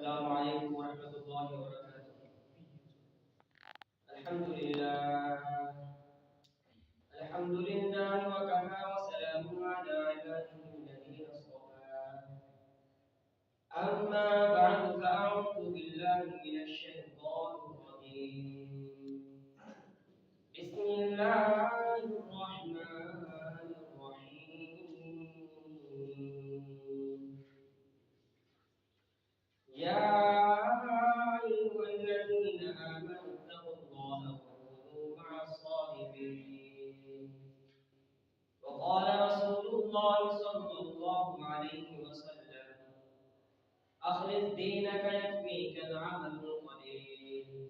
السلام عليكم ورحمة الله وبركاته. الحمد لله. الحمد لله وكفى وقال رسول الله صلى الله عليه وسلم أخلص دينك يكفيك العمل القليل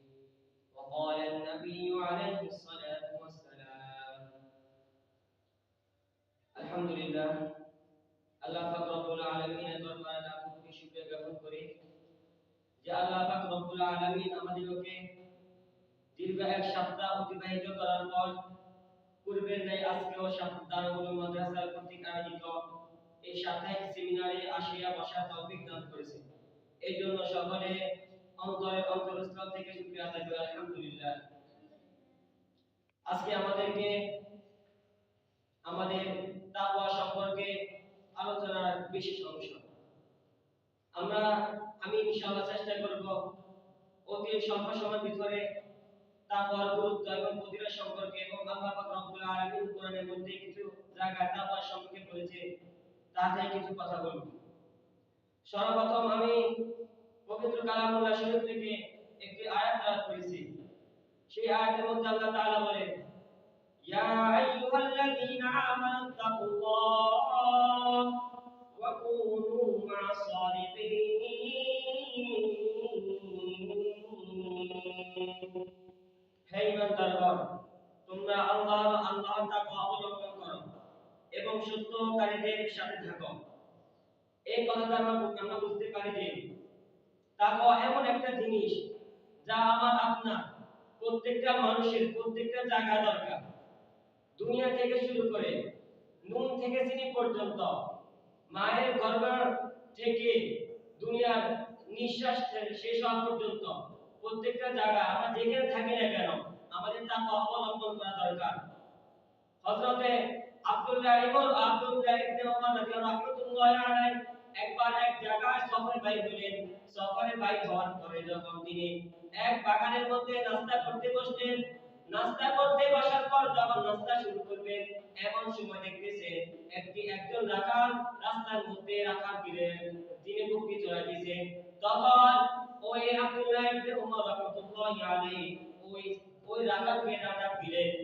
وقال النبي عليه الصلاة والسلام الحمد لله আল্লাহ পাক রব্বুল আলামিনের দরবারে লাখ কোটি শুকরিয়া জ্ঞাপন করি যে আল্লাহ পাক রব্বুল আলামিন আমাদেরকে দীর্ঘ এক সপ্তাহ অতিবাহিত করার পর পূর্বের ন্যায় আজকেও দারুল মাদ্রাসা কর্তৃক আয়োজিত এই সাপ্তাহিক সেমিনারে আসিয়া বসার তৌফিক দান করেছে। এই জন্য সকলে অন্তরের অন্তরস্থল থেকে শুকরিয়া আদায় করি, আলহামদুলিল্লাহ। আজকে আমাদেরকে, আমাদের তাকওয়া সম্পর্কে আলোচনার বিশেষ অংশ। আমরা, আমি ইনশাআল্লাহ চেষ্টা করব অতি স্বল্প সময়ের ভিতরে তাকওয়ার গুরুত্ব এবং ফজিলত সম্পর্কে এবং আল্লাহ পাক রব্বুল আলামিন কোরআনের মধ্যে কিছু জায়গায় তাকওয়া সম্পর্কে বলেছে তাতে কিছু কথা বলব। সর্বপ্রথম আমি পবিত্র কালামুল্লাহ শরীফ থেকে একটি আয়াত তেলাওয়াত করেছি। সেই আয়াতের মধ্যে আল্লাহ তাআলা বলে ইয়া আইয়ুহাল্লাযীনা আমানু তাকুল্লাহ ওয়া কুনু হে ইমানদারগণ তোমরা আল্লাহ আল্লাহর তাকওয়া অবলম্বন করো এবং সত্যকারীদের সাথে থাকো। এই কথাটা আমরা আমরা বুঝতে পারি যে তাকওয়া এমন একটা জিনিস যা আমার আপনার প্রত্যেকটা মানুষের প্রত্যেকটা জায়গা দরকার। দুনিয়া থেকে শুরু করে নুন থেকে চিনি পর্যন্ত মায়ের গর্ভ থেকে দুনিয়ার নিঃশ্বাস শেষ হওয়া পর্যন্ত প্রত্যেকটা জায়গা আমরা যেখানে থাকি না কেন, আমাদের তাকে অবলম্বন করা দরকার। হযরতে আব্দুল্লাহ ইবন আব্দুল্লাহ ইবনে ওমর রাদিয়াল্লাহু আলাইহি একবার এক জায়গায় সফরে বাইর হলেন সফরে বাইর হওয়ার পরে যখন তিনি এক বাগানের মধ্যে নাস্তা করতে বসলেন, নাস্তা করতে বসার পর যখন নাস্তা শুরু করবেন, এমন সময় দেখতেছে একটি একজন রাখাল রাস্তার মধ্যে রাখাল দিলেন। তিনি বুকি চড়াই দিয়েছে তখন ওই আব্দুল্লাহ ইবনে ওমর রাহমাতুল্লাহি আলাইহি ওই ওই রাখালকে ডাক দিলেন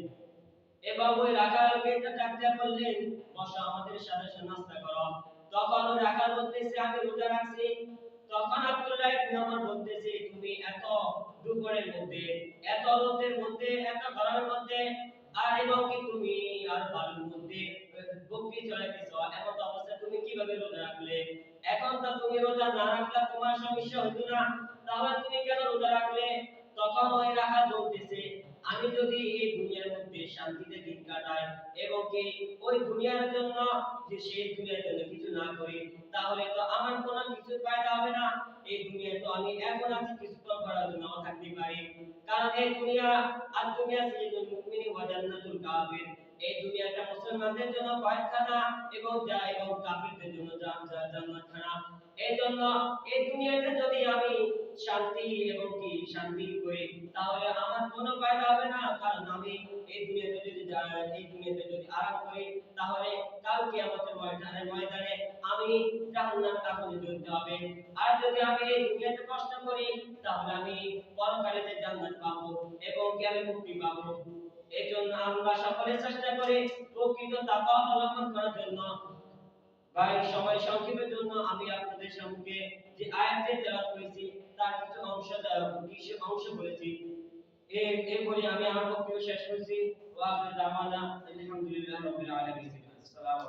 এবং ওই রাখালকে ডাক দিয়ে বললেন, বসো আমাদের সাথে নাস্তা করো। তখন ওই রাখাল বলতেছে, আমি রোজা রাখছি। তখন আব্দুল্লাহ ইবনে ওমর বলতেছে, তুমি এত দুপুরের মধ্যে, এত রোদের মধ্যে, এত গরমের মধ্যে, আর এবং কি তুমি আর বালুর মধ্যে বকরি চড়াইতেছ এমন তো অবস্থা, তুমি কীভাবে রোজা রাখলে? এখন তো তুমি রোজা না রাখলে তোমার সমস্যা হইতো না। তাহলে তুমি কেন রোজা রাখলে? তখন ওই রাখা বলতেছে, আমি যদি এই দুনিয়ার মধ্যে শান্তিতে দিন কাটাই এবং কি ওই দুনিয়ার জন্য যে সেই দুনিয়ার জন্য কিছু না করি, তাহলে তো আমার কোনো কিছু ফায়দা হবে না। এই দুনিয়ায় তো আমি এখন আছি কিছুক্ষণ করার জন্য থাকতে পারি। কারণ এই দুনিয়া আর দুনিয়া সিজুল মুমিনি ওয়া জান্নাতুল কাফির। এই দুনিয়াটা মুসলমানদের জন্য কয়েকখানা এবং যা এবং কাফিরদের জন্য জান্নাতখানা। এই জন্য এই দুনিয়াতে যদি আমি শান্তি এবং কি শান্তি করি তাহলে আমার কোনো ফায়দা হবে না আমি এই দুনিয়াতে যদি এই দুনিয়াতে যদি আরাম করি তাহলে কালকে আমাদের ময়দানে ময়দানে আমি জাহান্নাম কাপড়ে জ্বলতে হবে আর যদি আমি এই দুনিয়াতে কষ্ট করি, তাহলে আমি পরকালেতে জান্নাত পাবো এবং কি আমি মুক্তি পাবো। এই জন্য আমরা সকলে চেষ্টা করি প্রকৃত তাকওয়া অবলম্বন করার জন্য। ভাই সময় সংক্ষেপের জন্য আমি আপনাদের সম্মুখে যে আয়াতে তেলাওয়াত করেছি, তার কিছু অংশ কিছু অংশ বলেছি। এই এই বলে আমি আমার বক্তব্য শেষ করছি ওয়া আখিরু দাওয়ানা আলহামদুলিল্লাহি রাব্বিল আলামিন আসসালামু